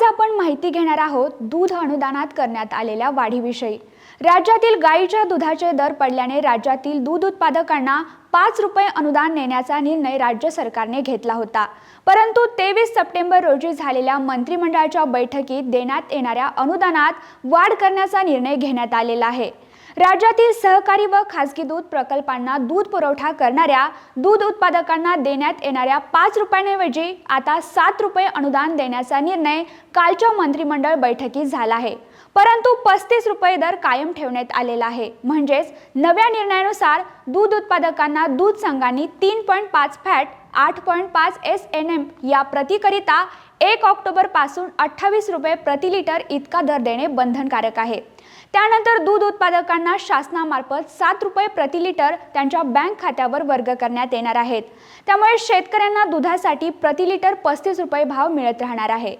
आज आपण माहिती घेणार आहोत दूध अनुदानात करण्यात आलेल्या वाढीविषयी. राज्यातील गाईच्या दुधाचे दर पडल्याने राज्यातील दूध उत्पादकांना पाच रुपये अनुदान नेण्याचा निर्णय राज्य सरकारने घेतला होता. परंतु तेवीस सप्टेंबर रोजी झालेल्या मंत्रिमंडळाच्या बैठकीत देण्यात येणाऱ्या अनुदानात वाढ करण्याचा निर्णय घेण्यात आलेला आहे. राज्यातील सहकारी व खासगी दूध प्रकल्पांना दूध पुरवठा करणाऱ्या दूध उत्पादकांना देण्यात येणाऱ्या पाच रुपयांऐवजी आता सात रुपये अनुदान देण्याचा निर्णय कालच्या मंत्रिमंडळ बैठकीत झाला आहे. परंतु पस्तीस रुपये दर कायम ठेवण्यात आलेला आहे. म्हणजेच नव्या निर्णयानुसार दूध उत्पादकांना दूध संघांनी तीन पॉईंट पाच फॅट आठ पॉईंट पाच एस एन एम या प्रतिकरिता एक ऑक्टोबरपासून अठ्ठावीस रुपये प्रति लिटर इतका दर देणे बंधनकारक आहे. त्यानंतर दूध उत्पादकांना शासनामार्फत सात रुपये प्रति लिटर त्यांच्या बँक खात्यावर वर्ग करण्यात येणार आहेत. त्यामुळे शेतकऱ्यांना दुधासाठी प्रति लिटर पस्तीस रुपये भाव मिळत राहणार आहे.